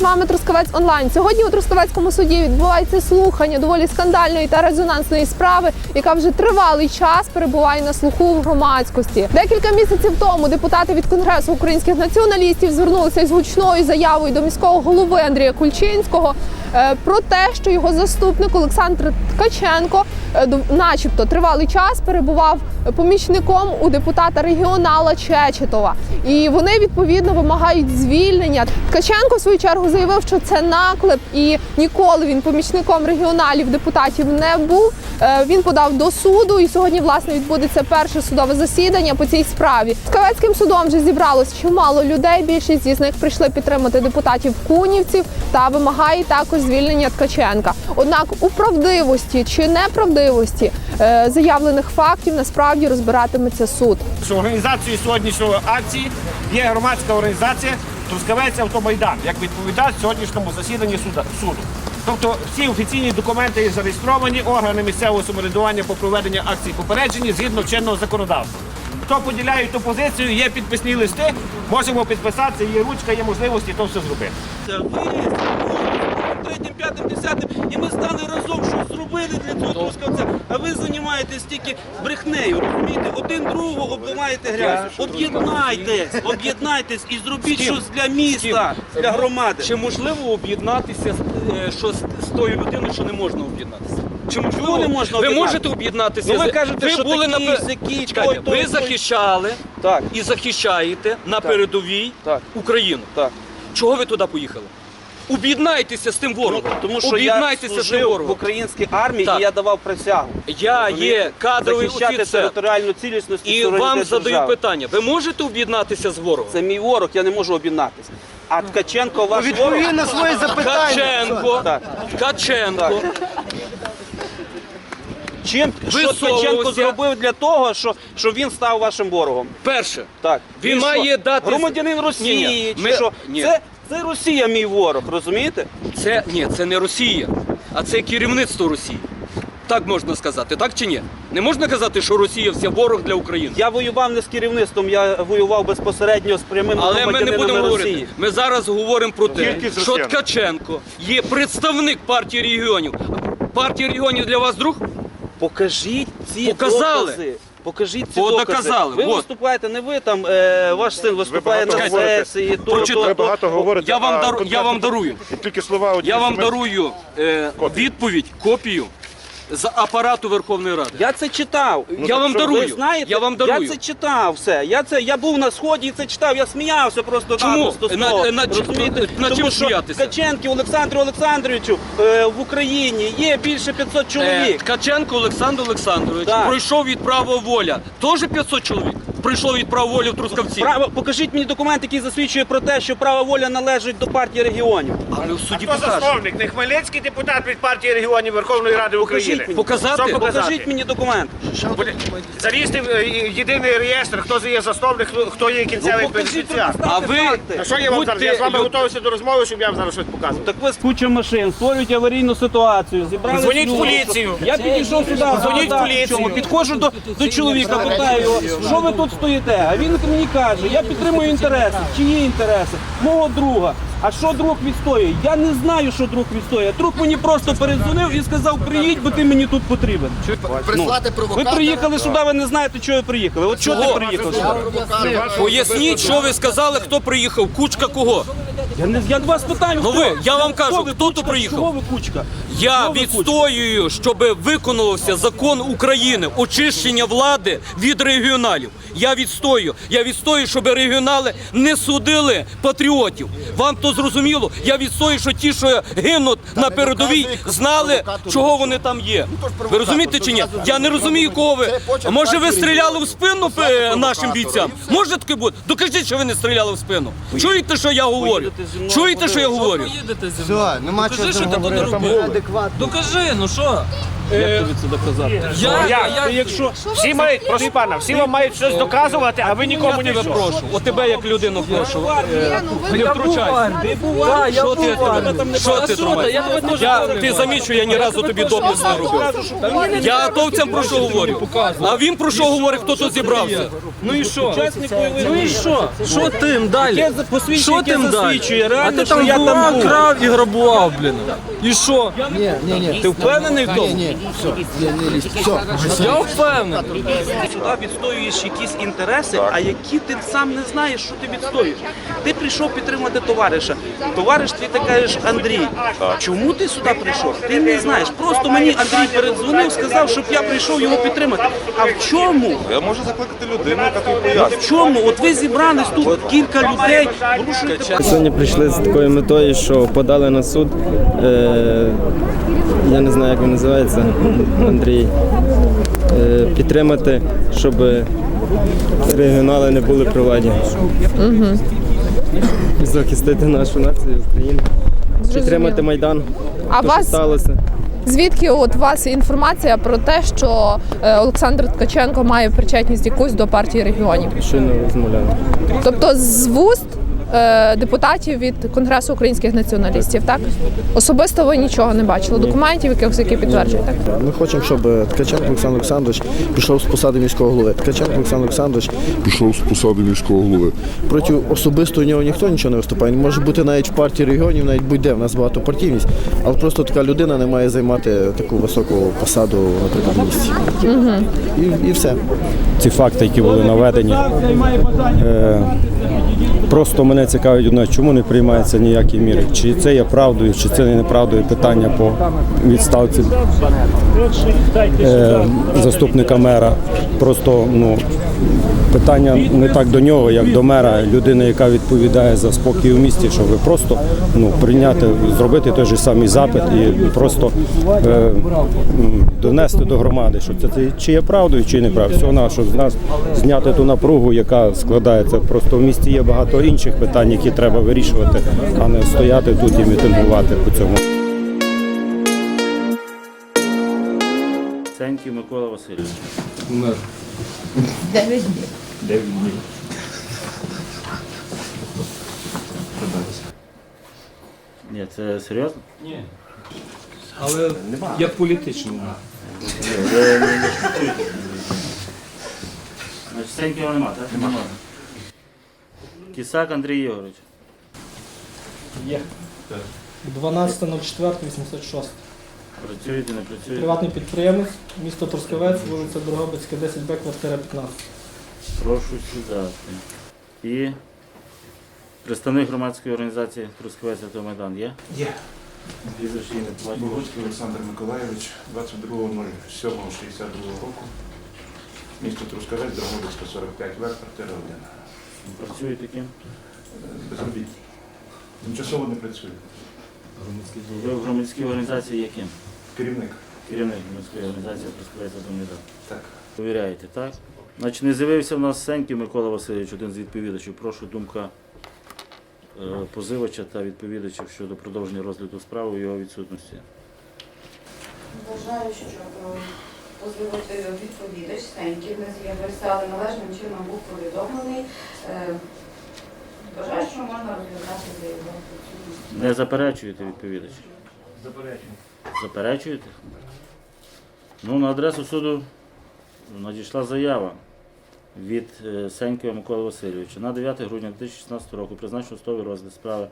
з вами Трускавець онлайн. Сьогодні у Трускавецькому суді відбувається слухання доволі скандальної та резонансної справи, яка вже тривалий час перебуває на слуху в громадськості. Декілька місяців тому депутати від Конгресу українських націоналістів звернулися із гучною заявою до міського голови Андрія Кульчинського е, про те, що його заступник Олександр Ткаченко, е, начебто, тривалий час перебував помічником у депутата регіонала Чечетова. І вони відповідно вимагають звільнення. Ткаченко в свою чергу заявив, що це наклеп, і ніколи він помічником регіоналів депутатів не був. Е, Він подав до суду, і сьогодні власне відбудеться перше судове засідання по цій справі. З Кавецьким судом вже зібралось чимало людей. Більшість із них прийшли підтримати депутатів кунівців та вимагає також звільнення Ткаченка. Однак у правдивості чи неправдивості е, заявлених фактів насправді розбиратиметься суд. організацією сьогоднішньої акції є громадська організація Трускавець Автомайдан, як відповідач сьогоднішньому засіданні суду. Тобто всі офіційні документи зареєстровані, органи місцевого самоврядування по проведенню акцій попереджені згідно чинного законодавства. Хто поділяє ту позицію, є підписні листи, можемо підписатися, є ручка, є можливості то все зробити. ви третім, п'ятим, десятим, і ми стали разом, що зробили для цього трускавця. Ви займаєтесь тільки брехнею, розумієте? Один другого обливаєте грязь. Об'єднайтесь, об'єднайтесь і зробіть щось для міста, для громади. Чи можливо об'єднатися е, що з, з тою людиною, що не можна об'єднатися? Чи можливо Чому не можна ви об'єднатися? можете об'єднатися? Ну, ви з- кажете, що були такі, на пе- сякі, Чекайте, той, той, ви той. захищали Так, і захищаєте на передовій Так. Україну. так. Чого ви туди поїхали? Об'єднайтеся з тим ворогом. Ну, Тому що я Об'єднайтеся з тим служив в українській армії Так. і я давав присягу. Я є кадровий захищати офіцер. територіальну цілісність І вам задаю держави. питання: ви можете об'єднатися з ворогом? Це мій ворог, я не можу об'єднатися. А Ткаченко ваш ворог? на своє запитання. Ткаченко, Так. Ткаченко. Чим що Ткаченко зробив для того, що, що він став вашим ворогом? Перше, Так. Він І має що? дати- громадянин Росії. Ні-ні, чи ми- що? ні. Це, це Росія мій ворог, розумієте? Це ні, це не Росія, а це керівництво Росії. Так можна сказати, так чи ні? Не можна казати, що Росія вся ворог для України. Я воював не з керівництвом, я воював безпосередньо з прямим Але ми не будемо Росії. говорити. Ми зараз говоримо про те, Тільки з що. Ткаченко є представник партії регіонів. Партія регіонів для вас друг? Покажіть ці Показали. докази. Покажіть ці О, докази. доказали, Ви от. виступаєте, не ви там, е, ваш син виступає на говорите. сесії. То, Прочитай. то, Ви то. багато говорите. Я вам, а дару, я конкретно вам дарую. І тільки слова одні Я вам дарую е, відповідь, копію з апарату Верховної Ради. Я це читав. я вам Ви дарую. знаєте, я вам дарую. Я це читав все. Я це я був на сході і це читав. Я сміявся просто Чому? напросто з На- того. на- Розумієте? на чим Тому що сміятися? Ткаченків Олександру Олександровичу е, в Україні є більше 500 Е, чоловік. Ткаченко Олександр Олександрович Так. пройшов від права воля. Теж 500 чоловік. Прийшло від права волі в Трускавці. Право, покажіть мені документ, який засвідчує про те, що права воля належить до партії регіонів. Але в суді Хто покаже. засновник? Не Хмельницький депутат від партії регіонів Верховної Ради України. Покажіть мені. Показати? Що показати? Покажіть мені документ. Буде- Залізти в е, єдиний реєстр, хто є засновник, хто- хто є кінцевий Ну, бенефіціар. А ви- факти. А що я вам зараз? Я з вами готувався до розмови, щоб я вам зараз щось показував. Так ви куча машин, створюють аварійну ситуацію, зібрали. Дзвоніть в поліцію. Я підійшов сюди, Дзвоніть в поліцію. Підходжу до, до чоловіка, питаю його, що ви тут стоїте? А він мені каже, я підтримую інтереси. Чиї інтереси? Мого друга. А що друг відстоює? Я не знаю, що друг відстоює. Друг мені просто передзвонив і сказав, приїдь, бо ти мені тут потрібен. Прислати Ви провокатора. приїхали сюди, ви не знаєте, чого ви приїхали. От чого ти приїхав сюди? Поясніть, що ви сказали, хто приїхав, кучка кого. Я, не, я вас питаю, Ну хто? ви, я вам кажу, ви, хто тут кучка? приїхав? Чого ви кучка? Я Чого ви кучка? відстоюю, щоб виконувався закон України, очищення влади від регіоналів. Я відстоюю. Я відстоюю, щоб регіонали не судили патріотів. Вам то зрозуміло? Я відстоюю, що ті, що гинуть на передовій, знали, чого вони там є. Ну, Ви розумієте чи ні? Я не розумію, кого ви. Може, ви стріляли в спину нашим бійцям? Може таке бути? Докажіть, що ви не стріляли в спину. Чуєте, що я говорю? Чуєте, що я говорю? Все, нема чого. Докажи, ну що? Як тобі це доказати? Я, Я- я, Ти якщо Всі мають, прошу пана, всі вам мають щось доказувати, а ви нікому я тебе нічого. прошу, от тебе як людину прошу. е, ну, Не втручайся. ти Що ти, що ти тримаєш? Я тебе теж Я, ти замічу, я ні разу тобі доблесть не робив. Я атовцям про що говорю. А він про що говорить, хто тут зібрався? Ну і що? Ну і що? Що тим далі? Що тим далі? А ти там я там крав і грабував, блін. І що? Ні, ні, ні. Ти впевнений в тому? Ні, ні, Я впевнений. Ти сюди відстоюєш якісь інтереси, а які ти сам не знаєш, що ти відстоюєш. Ти прийшов підтримати товариша. Товариш твій ти кажеш Андрій. Чому ти сюди прийшов? Ти не знаєш. Просто мені Андрій передзвонив, сказав, щоб я прийшов його підтримати. А в чому? Я можу закликати людину, яка тобі пояснить. В чому? От ви зібрались тут кілька людей, Сьогодні прийшли з такою метою, що подали на суд. Е, я не знаю, як він називається, Андрій. Е, підтримати, щоб регіонали не були при владі. Захистити нашу націю, Україну. Підтримати Майдан. А то, вас сталося. звідки от у вас інформація про те, що е, Олександр Ткаченко має причетність якусь до партії регіонів? Щойно розмовляли. Тобто з вуст депутатів від Конгресу українських націоналістів, так? Особисто ви нічого не бачили, документів якихось, які підтверджують, так? Ми хочемо, щоб е, Ткаченко Олександр Олександрович пішов з посади міського голови. Ткаченко Олександр Олександрович пішов з посади міського голови. проти особисто у нього ніхто нічого не виступає. Він може бути навіть в партії регіонів, навіть будь-де. В нас багатопартійність, але просто така людина не має займати таку високу посаду, наприклад, в місті. І, і все. ці факти, які були наведені. Е, Просто мене цікавить одне, чому не приймаються ніякі міри. Чи це є правдою, чи це не правдою питання по відставці е, заступника мера. Просто ну, питання не так до нього, як до мера, людини, яка відповідає за спокій у місті, щоб просто ну, прийняти, зробити той же самий запит і просто е, донести до громади, що це, це чи є правдою, чи не правдою. Всього на з нас зняти ту напругу, яка складається. Просто в місті є багато інших питань, які треба вирішувати, а не стояти тут і мітингувати по цьому. Ценьків Микола Васильович. Умер. Ні, це серйозно? Ні. Але як політично. Значить, Ценьківа нема, так? Нема. Кісак Андрій Ігорович. 12.04.86. Працюєте, не працюєте? Приватний підприємець, місто Трускавець, вулиця Дрогобицька, 10Б, квартира 15. Прошу сідати. І представник громадської організації Трускавець Автомайдан є? Є. Прізвище. Богуцький Олександр Миколайович, 22.07.62 року. Місто Трускавець, Дрогобицька, 45 В, квартира 1. Працюєте ким? Безробітний. Тимчасово не працюю. Ви в громадській організації є ким? Керівник. Керівник громадської організації Трускавець Автомайдан. Так. Довіряєте, так? Значить, не з'явився в нас Сеньків Микола Васильович, один з відповідачів. Прошу думка е, позивача та відповідачів щодо продовження розгляду справи у його відсутності. Вважаю, що е, відповідач Стеньків не з'явився, але належним чином був повідомлений. Е, Вважаю, що можна розглядати заяву. Не заперечуєте відповідач? Заперечую. Заперечуєте? Ну, на адресу суду надійшла заява від е, Сенькова Миколи Васильовича. На 9 грудня 2016 року призначено судовий розгляд справи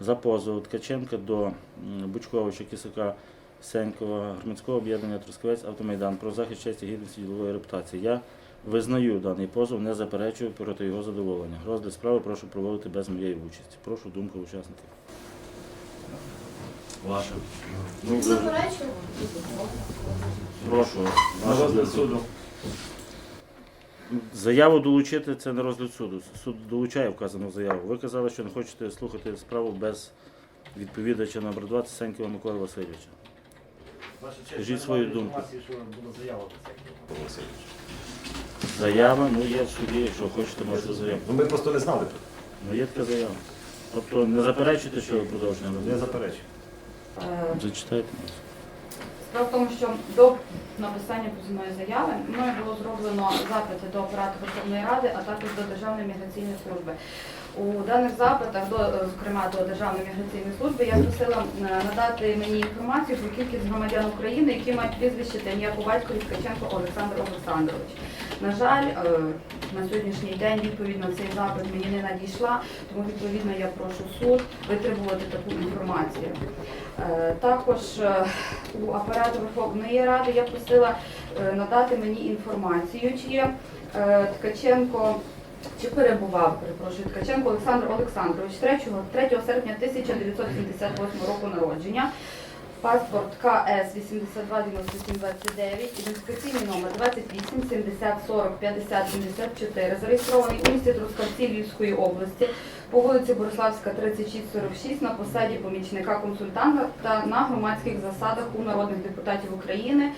за позов Ткаченка до Бучковича Кисака Сенькова, громадського об'єднання Трускавець Автомайдан про захист честі гідності ділової репутації. Я визнаю даний позов, не заперечую проти його задоволення. Розгляд справи прошу проводити без моєї участі. Прошу думку учасників. Ваша. Ну, Прошу. На розгляд суду. Заяву долучити це не розгляд суду. Суд долучає вказану заяву. Ви казали, що не хочете слухати справу без відповідача номер 2 Сенькова Миколи Васильовича. Скажіть свою думку. Заява, ну є в суді, якщо хочете, можете заяву. Ну ми просто не знали. Ну є така заява. Тобто не заперечуєте, що ви продовження Не робити? заперечую. Е, Зачитайте. Справа в тому, що до написання позивної заяви мною було зроблено запити до апарату Верховної Ради, а також до Державної міграційної служби. У даних запитах, до, зокрема до Державної міграційної служби, я просила надати мені інформацію про кількість громадян України, які мають прізвище по батькові Ткаченко Олександр Олександрович. На жаль, е, на сьогоднішній день відповідь на цей запит мені не надійшла, тому відповідно я прошу суд витребувати таку інформацію. Е, Також е, у апарату Верховної Ради я просила надати мені інформацію, чи є Ткаченко. Чи перебував, перепрошую, Ткаченко Олександр Олександрович 3, 3 серпня 1978 року народження, паспорт КС 829729, ідентифікаційний номер 28 70 40 50 74, зареєстрований у місті Трускавці Львівської області по вулиці Бориславська, 3646 на посаді помічника консультанта та на громадських засадах у народних депутатів України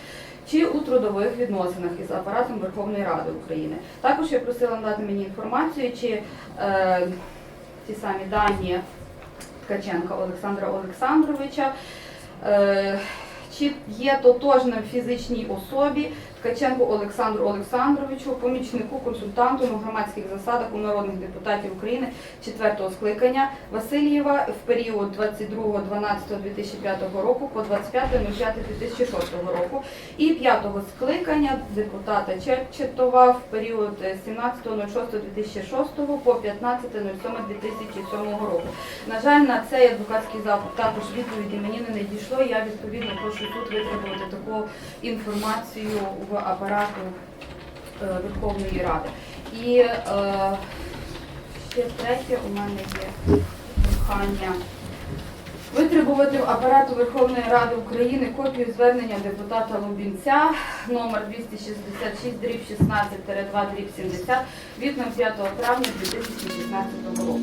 чи у трудових відносинах із апаратом Верховної Ради України. Також я просила надати мені інформацію, чи е, ті самі дані Ткаченка Олександра Олександровича. Е, чи є тотожним фізичній особі Ткаченку Олександру Олександровичу, помічнику, консультанту на громадських засадах у народних депутатів України 4-го скликання Васильєва в період 22.12.2005 року по 25.05.2006 року і 5-го скликання депутата Чечетова в період 17.06.2006 по 15.07.2007 року. На жаль, на цей адвокатський запит також відповіді мені не надійшло. Я відповідно прошу тут витребувати таку інформацію апарату е, Верховної Ради. І е, ще третє у мене є прохання. Витребувати в апарату Верховної Ради України копію звернення депутата Лубінця номер 266 дріб 16 2 дріб 70 від 05 травня 2016 року.